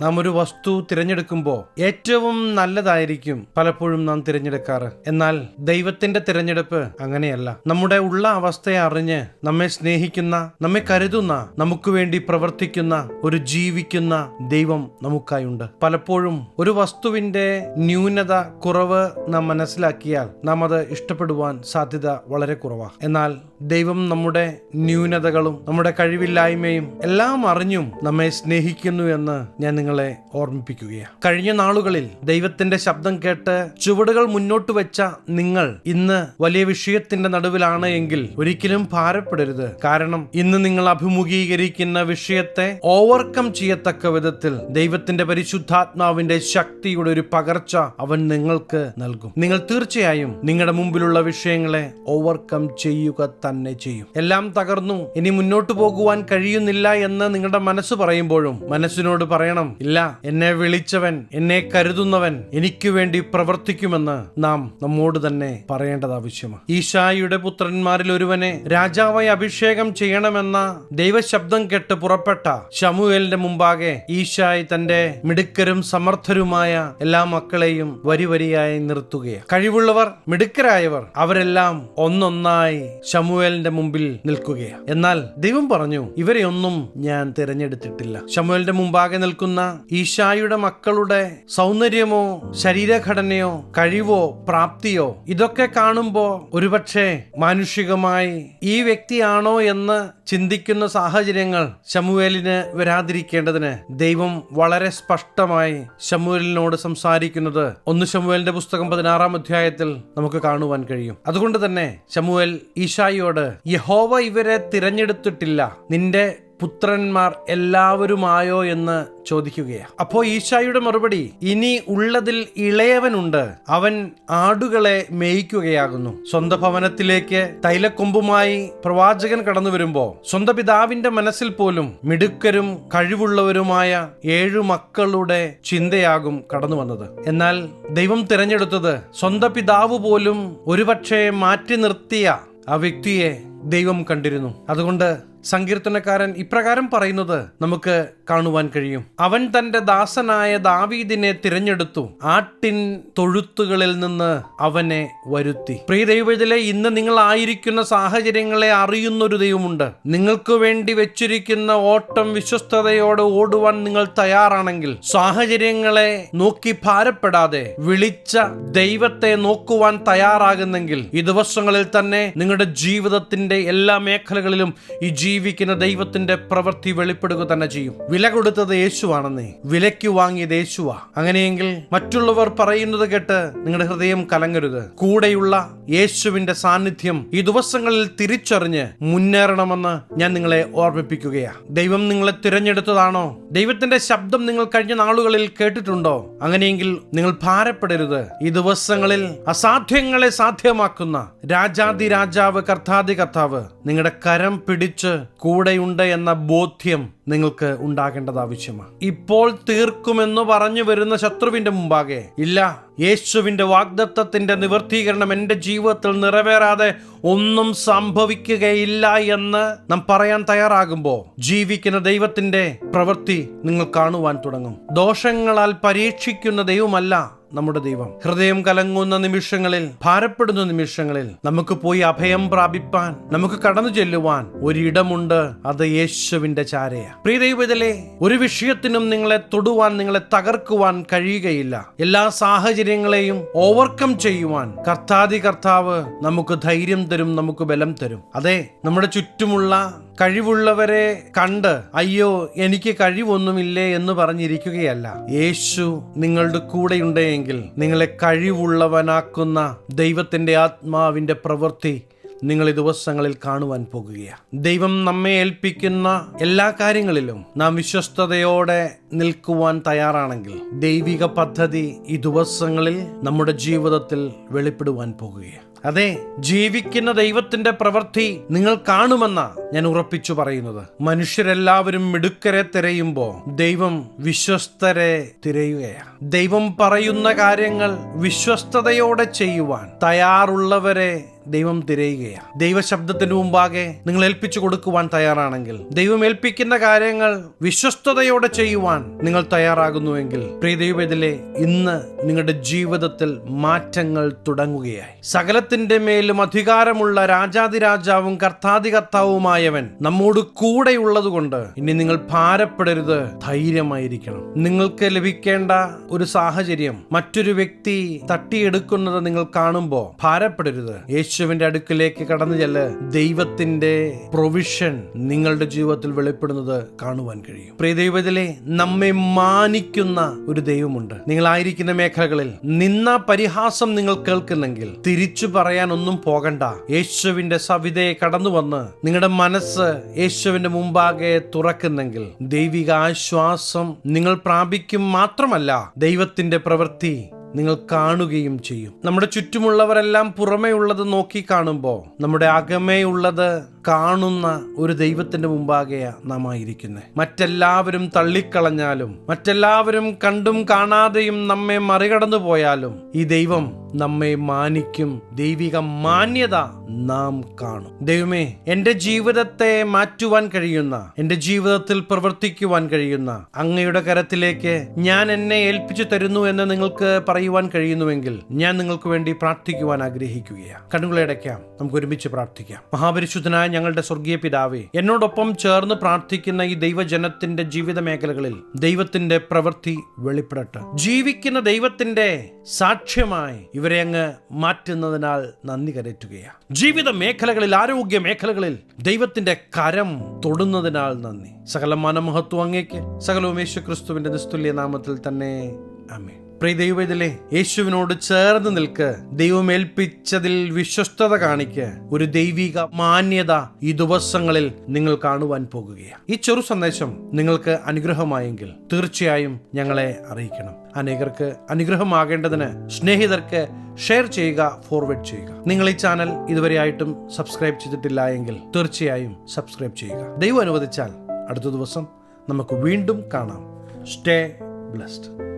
നാം ഒരു വസ്തു തിരഞ്ഞെടുക്കുമ്പോൾ ഏറ്റവും നല്ലതായിരിക്കും പലപ്പോഴും നാം തിരഞ്ഞെടുക്കാറ്. എന്നാൽ ദൈവത്തിന്റെ തിരഞ്ഞെടുപ്പ് അങ്ങനെയല്ല. നമ്മുടെ ഉള്ള അവസ്ഥയെ അറിഞ്ഞ് നമ്മെ സ്നേഹിക്കുന്ന നമ്മെ കരുതുന്ന നമുക്ക് വേണ്ടി പ്രവർത്തിക്കുന്ന ഒരു ജീവിക്കുന്ന ദൈവം നമുക്കായുണ്ട് പലപ്പോഴും ഒരു വസ്തുവിന്റെ ന്യൂനത കുറവ് നാം മനസ്സിലാക്കിയാൽ നാം അത് ഇഷ്ടപ്പെടുവാൻ സാധ്യത വളരെ കുറവാണ് എന്നാൽ ദൈവം നമ്മുടെ ന്യൂനതകളും നമ്മുടെ കഴിവില്ലായ്മയും എല്ലാം അറിഞ്ഞും നമ്മെ സ്നേഹിക്കുന്നു എന്ന് ഞാൻ നിങ്ങളെ ഓർമ്മിപ്പിക്കുകയാണ്. കഴിഞ്ഞ നാളുകളിൽ ദൈവത്തിന്റെ ശബ്ദം കേട്ട് ചുവടുകൾ മുന്നോട്ട് വെച്ച നിങ്ങൾ ഇന്ന് വലിയ വിഷയത്തിന്റെ നടുവിലാണ് എങ്കിൽ ഒരിക്കലും ഭാരപ്പെടരുത്. കാരണം ഇന്ന് നിങ്ങൾ അഭിമുഖീകരിക്കുന്ന വിഷയത്തെ ഓവർകം ചെയ്യത്തക്ക വിധത്തിൽ ദൈവത്തിന്റെ പരിശുദ്ധാത്മാവിന്റെ ശക്തിയുടെ ഒരു പകർച്ച അവൻ നിങ്ങൾക്ക് നൽകും. നിങ്ങൾ തീർച്ചയായും നിങ്ങളുടെ മുമ്പിലുള്ള വിഷയങ്ങളെ ഓവർകം ചെയ്യുക തന്നെ. ചെയ്യും. എല്ലാം തകർന്നു. ഇനി മുന്നോട്ട് പോകുവാൻ കഴിയുന്നില്ല എന്ന് നിങ്ങളുടെ മനസ്സ് പറയുമ്പോഴും മനസ്സിനോട് പറയണം ഇല്ല എന്നെ വിളിച്ചവൻ എന്നെ കരുതുന്നവൻ എനിക്ക് വേണ്ടി പ്രവർത്തിക്കുമെന്ന് നാം നമ്മോട് തന്നെ പറയേണ്ടത് ആവശ്യമാണ്. ഈശായിയുടെ പുത്രന്മാരിൽ ഒരുവനെ രാജാവായി അഭിഷേകം ചെയ്യണമെന്ന ദൈവശബ്ദം കേട്ട് പുറപ്പെട്ട ഷമുവേലിന്റെ മുമ്പാകെ ഈശായി തന്റെ മിടുക്കരും സമർത്ഥരുമായ എല്ലാ മക്കളെയും വരി വരിയായി നിർത്തുകയാണ്. കഴിവുള്ളവർ മിടുക്കരായവർ അവരെല്ലാം ഒന്നൊന്നായി ശമുവേലിന്റെ മുമ്പിൽ നിൽക്കുകയാണ്. എന്നാൽ ദൈവം പറഞ്ഞു ഇവരെ ഒന്നും ഞാൻ തിരഞ്ഞെടുത്തിട്ടില്ല. ശമുവേലിന്റെ മുമ്പാകെ നിൽക്കുന്ന ഈശായുടെ മക്കളുടെ സൗന്ദര്യമോ ശരീരഘടനയോ കഴിവോ പ്രാപ്തിയോ ഇതൊക്കെ കാണുമ്പോ ഒരുപക്ഷെ മാനുഷികമായി ഈ വ്യക്തിയാണോ എന്ന് ചിന്തിക്കുന്ന സാഹചര്യങ്ങൾ ശമുവേലിന് വരാതിരിക്കേണ്ടതിന് ദൈവം വളരെ സ്പഷ്ടമായി ശമുവേലിനോട് സംസാരിക്കുന്നത് ഒന്ന് ശമുവേലിന്റെ പുസ്തകം പതിനാറാം അധ്യായത്തിൽ നമുക്ക് കാണുവാൻ കഴിയും. അതുകൊണ്ട് തന്നെ ശമുവേൽ ഈശായിയോട് യഹോവ ഇവരെ തിരഞ്ഞെടുത്തിട്ടില്ല. നിന്റെ പുത്രന്മാർ എല്ലാവരുമായോ എന്ന് ചോദിക്കുകയാണ്. അപ്പോ ഈശായുടെ മറുപടി ഇനി ഉള്ളതിൽ ഇളയവനുണ്ട്. അവൻ ആടുകളെ മേയിക്കുകയാകുന്നു. സ്വന്തം ഭവനത്തിലേക്ക് തൈലക്കൊമ്പുമായി പ്രവാചകൻ കടന്നു വരുമ്പോ സ്വന്തം പിതാവിന്റെ മനസ്സിൽ പോലും മിടുക്കരും കഴിവുള്ളവരുമായ ഏഴു മക്കളുടെ ചിന്തയാകും കടന്നു വന്നത്. എന്നാൽ ദൈവം തിരഞ്ഞെടുത്തത് സ്വന്തം പിതാവ് പോലും ഒരുപക്ഷെ മാറ്റി നിർത്തിയ ആ വ്യക്തിയെ ദൈവം കണ്ടിരുന്നു. അതുകൊണ്ട് സങ്കീർത്തനക്കാരൻ ഇപ്രകാരം പറയുന്നത് നമുക്ക് കാണുവാൻ കഴിയും. അവൻ തന്റെ ദാസനായ ദാവീദിനെ തിരഞ്ഞെടുത്തു. ആട്ടിൻ തൊഴുത്തുകളിൽ നിന്ന് അവനെ വരുത്തി. പ്രിയ ദൈവത്തിലെ ഇന്ന് നിങ്ങൾ ആയിരിക്കുന്ന സാഹചര്യങ്ങളെ അറിയുന്നൊരു ദൈവമുണ്ട്. നിങ്ങൾക്ക് വേണ്ടി വെച്ചിരിക്കുന്ന ഓട്ടം വിശ്വസ്തയോടെ ഓടുവാൻ നിങ്ങൾ തയ്യാറാണെങ്കിൽ സാഹചര്യങ്ങളെ നോക്കി ഭാരപ്പെടാതെ വിളിച്ച ദൈവത്തെ നോക്കുവാൻ തയ്യാറാകുന്നെങ്കിൽ ഈ ദിവസങ്ങളിൽ തന്നെ നിങ്ങളുടെ ജീവിതത്തിന്റെ എല്ലാ മേഖലകളിലും ഈ ജീവിക്കുന്ന ദൈവത്തിന്റെ പ്രവൃത്തി വെളിപ്പെടുക തന്നെ ചെയ്യും. വില കൊടുത്തത് യേശുവാണെന്നേ. വിലയ്ക്ക് വാങ്ങിയത് യേശുവാ. അങ്ങനെയെങ്കിൽ മറ്റുള്ളവർ പറയുന്നത് കേട്ട് നിങ്ങളുടെ ഹൃദയം കലങ്ങരുത്. കൂടെയുള്ള യേശുവിന്റെ സാന്നിധ്യം ഈ ദിവസങ്ങളിൽ തിരിച്ചറിഞ്ഞ് മുന്നേറണമെന്ന് ഞാൻ നിങ്ങളെ ഓർമ്മിപ്പിക്കുകയാണ് ദൈവം നിങ്ങളെ തിരഞ്ഞെടുത്തതാണോ? ദൈവത്തിന്റെ ശബ്ദം നിങ്ങൾ കഴിഞ്ഞ നാളുകളിൽ കേട്ടിട്ടുണ്ടോ? അങ്ങനെയെങ്കിൽ നിങ്ങൾ ഭാരപ്പെടരുത്. ഈ ദിവസങ്ങളിൽ അസാധ്യങ്ങളെ സാധ്യമാക്കുന്ന രാജാതി രാജാവ് കർത്താതി കർത്താവ് നിങ്ങളുടെ കരം പിടിച്ച് കൂടെയുണ്ട് എന്ന ബോധ്യം നിങ്ങൾക്ക് ഉണ്ടാകേണ്ടത് ആവശ്യമാണ്. ഇപ്പോൾ തീർക്കുമെന്ന് പറഞ്ഞു വരുന്ന ശത്രുവിന്റെ മുമ്പാകെ. ഇല്ല യേശുവിന്റെ വാഗ്ദത്തത്തിന്റെ നിവർത്തീകരണം എന്റെ ജീവിതത്തിൽ നിറവേറാതെ ഒന്നും സംഭവിക്കുകയില്ല എന്ന് നാം പറയാൻ തയ്യാറാകുമ്പോൾ ജീവിക്കുന്ന ദൈവത്തിന്റെ പ്രവൃത്തി നിങ്ങൾ കാണുവാൻ തുടങ്ങും. ദോഷങ്ങളാൽ പരീക്ഷിക്കുന്ന ദൈവമല്ല നമ്മുടെ ദൈവം. ഹൃദയം കലങ്ങുന്ന നിമിഷങ്ങളിൽ ഭാരപ്പെടുന്ന നിമിഷങ്ങളിൽ നമുക്ക് പോയി അഭയം പ്രാപിപ്പാൻ നമുക്ക് കടന്നു ചെല്ലുവാൻ ഒരിടമുണ്ട് അത് യേശുവിന്റെ ചാരയ. പ്രിയ ദൈവത്തിലെ ഒരു വിഷയത്തിനും നിങ്ങളെ തൊടുവാൻ നിങ്ങളെ തകർക്കുവാൻ കഴിയുകയില്ല. എല്ലാ സാഹചര്യങ്ങളെയും ഓവർകം ചെയ്യുവാൻ കർത്താതി കർത്താവ് നമുക്ക് ധൈര്യം തരും നമുക്ക് ബലം തരും. അതെ നമ്മുടെ ചുറ്റുമുള്ള കഴിവുള്ളവരെ കണ്ട് അയ്യോ എനിക്ക് കഴിവൊന്നുമില്ലേ എന്ന് പറഞ്ഞിരിക്കുകയല്ല. യേശു നിങ്ങളുടെ കൂടെയുണ്ടെങ്കിൽ നിങ്ങളെ കഴിവുള്ളവനാക്കുന്ന ദൈവത്തിന്റെ ആത്മാവിന്റെ പ്രവൃത്തി നിങ്ങൾ ഈ ദിവസങ്ങളിൽ കാണുവാൻ പോകുകയാണ്. ദൈവം നമ്മെ ഏൽപ്പിക്കുന്ന എല്ലാ കാര്യങ്ങളിലും നാം വിശ്വസ്തയോടെ നിൽക്കുവാൻ തയ്യാറാണെങ്കിൽ ദൈവിക പദ്ധതി ഈ ദിവസങ്ങളിൽ നമ്മുടെ ജീവിതത്തിൽ വെളിപ്പെടുവാൻ പോകുകയാണ്. അതെ ജീവിക്കുന്ന ദൈവത്തിന്റെ പ്രവൃത്തി നിങ്ങൾ കാണുമെന്ന ഞാൻ ഉറപ്പിച്ചു പറയുന്നത്. മനുഷ്യരെല്ലാവരും മിടുക്കരെ തിരയുമ്പോ ദൈവം വിശ്വസ്തരെ തിരയുകയാണ്. ദൈവം പറയുന്ന കാര്യങ്ങൾ വിശ്വസ്തയോടെ ചെയ്യുവാൻ തയ്യാറുള്ളവരെ ദൈവം തിരയുകയാണ്. ദൈവശബ്ദത്തിന് മുമ്പാകെ നിങ്ങൾ ഏൽപ്പിച്ചു കൊടുക്കുവാൻ തയ്യാറാണെങ്കിൽ ദൈവം ഏൽപ്പിക്കുന്ന കാര്യങ്ങൾ വിശ്വസ്തയോടെ ചെയ്യുവാൻ നിങ്ങൾ തയ്യാറാകുന്നുവെങ്കിൽ പ്രിയ ദൈവത്തിലെ ഇന്ന് നിങ്ങളുടെ ജീവിതത്തിൽ മാറ്റങ്ങൾ തുടങ്ങുകയായി. സകലത്തിന്റെ മേലും അധികാരമുള്ള രാജാതിരാജാവും കർത്താതി കർത്താവുമായവൻ നമ്മോട് കൂടെയുള്ളതുകൊണ്ട് ഇനി നിങ്ങൾ ഭാരപ്പെടരുത് ധൈര്യമായിരിക്കണം. നിങ്ങൾക്ക് ലഭിക്കേണ്ട ഒരു സാഹചര്യം മറ്റൊരു വ്യക്തി തട്ടിയെടുക്കുന്നത് നിങ്ങൾ കാണുമ്പോൾ ഭാരപ്പെടരുത്. യേശുവിന്റെ അടുക്കിലേക്ക് കടന്നു ചെല്ല്. ദൈവത്തിന്റെ പ്രൊവിഷൻ നിങ്ങളുടെ ജീവിതത്തിൽ വെളിപ്പെടുന്നത് കാണുവാൻ കഴിയും. പ്രിയ ദൈവത്തിലെ നമ്മെ മാനിക്കുന്ന ഒരു ദൈവമുണ്ട്. നിങ്ങളായിരിക്കുന്ന മേഖലകളിൽ നിന്ന പരിഹാസം നിങ്ങൾ കേൾക്കുന്നെങ്കിൽ തിരിച്ചു പറയാൻ ഒന്നും പോകണ്ട. യേശുവിന്റെ സവിതയെ കടന്നു വന്ന് നിങ്ങളുടെ മനസ്സ് യേശുവിന്റെ മുമ്പാകെ തുറക്കുന്നെങ്കിൽ ദൈവിക ആശ്വാസം നിങ്ങൾ പ്രാപിക്കും മാത്രമല്ല ദൈവത്തിന്റെ പ്രവൃത്തി നിങ്ങൾ കാണുകയും ചെയ്യും. നമ്മുടെ ചുറ്റുമുള്ളവരെല്ലാം പുറമേ ഉള്ളത് നോക്കി കാണുമ്പോൾ നമ്മുടെ അകമേ ഉള്ളത് കാണുന്ന ഒരു ദൈവത്തിന്റെ മുമ്പാകെയാണ് നാം ആയിരിക്കുന്നത് മറ്റെല്ലാവരും തള്ളിക്കളഞ്ഞാലും മറ്റെല്ലാവരും കണ്ടും കാണാതെയും നമ്മെ മറികടന്നു പോയാലും ഈ ദൈവം നമ്മെ മാനിക്കും. ദൈവിക മാന്യത നാം കാണും. ദൈവമേ എന്റെ ജീവിതത്തെ മാറ്റുവാൻ കഴിയുന്ന എന്റെ ജീവിതത്തിൽ പ്രവർത്തിക്കുവാൻ കഴിയുന്ന അങ്ങയുടെ കരത്തിലേക്ക് ഞാൻ എന്നെ ഏൽപ്പിച്ചു തരുന്നു എന്ന് നിങ്ങൾക്ക് പറയുവാൻ കഴിയുന്നുവെങ്കിൽ ഞാൻ നിങ്ങൾക്ക് വേണ്ടി പ്രാർത്ഥിക്കുവാൻ ആഗ്രഹിക്കുകയാണ് കണ്ണുകളെ അടയ്ക്കാം. നമുക്ക് ഒരുമിച്ച് പ്രാർത്ഥിക്കാം. മഹാപരിശുദ്ധനായ ഞങ്ങളുടെ സ്വർഗീയ പിതാവേ എന്നോടൊപ്പം ചേർന്ന് പ്രാർത്ഥിക്കുന്ന ഈ ദൈവജനത്തിന്റെ ജീവിത മേഖലകളിൽ ദൈവത്തിന്റെ പ്രവൃത്തി വെളിപ്പെടട്ടെ. ജീവിക്കുന്ന ദൈവത്തിന്റെ സാക്ഷ്യമായി ഇവരെ അങ്ങ് മാറ്റുന്നതിനാൽ നന്ദി കരറ്റുകയാണ്. ജീവിത മേഖലകളിൽ ആരോഗ്യ മേഖലകളിൽ ദൈവത്തിന്റെ കരം തൊടുന്നതിനാൽ നന്ദി. സകല മനമഹത്വം അങ്ങേക്ക് സകലവും യേശു ക്രിസ്തുവിന്റെ നിസ്തുല്യ നാമത്തിൽ തന്നെ. അമേ പ്രിയ ദൈവത്തിലെ യേശുവിനോട് ചേർന്ന് നിൽക്ക്. ദൈവം ഏൽപ്പിച്ചതിൽ വിശ്വസ്തത കാണിക്ക്. ഒരു ദൈവിക മാന്യത ഈ ദിവസങ്ങളിൽ നിങ്ങൾ കാണുവാൻ പോകുകയാണ്. ഈ ചെറു സന്ദേശം നിങ്ങൾക്ക് അനുഗ്രഹമായെങ്കിൽ തീർച്ചയായും ഞങ്ങളെ അറിയിക്കണം. അനേകർക്ക് അനുഗ്രഹമാകേണ്ടതിന് സ്നേഹിതർക്ക് ഷെയർ ചെയ്യുക ഫോർവേഡ് ചെയ്യുക. നിങ്ങൾ ഈ ചാനൽ ഇതുവരെയായിട്ടും സബ്സ്ക്രൈബ് ചെയ്തിട്ടില്ല എങ്കിൽ തീർച്ചയായും സബ്സ്ക്രൈബ് ചെയ്യുക. ദൈവം അനുവദിച്ചാൽ അടുത്ത ദിവസം നമുക്ക് വീണ്ടും കാണാം. Stay blessed.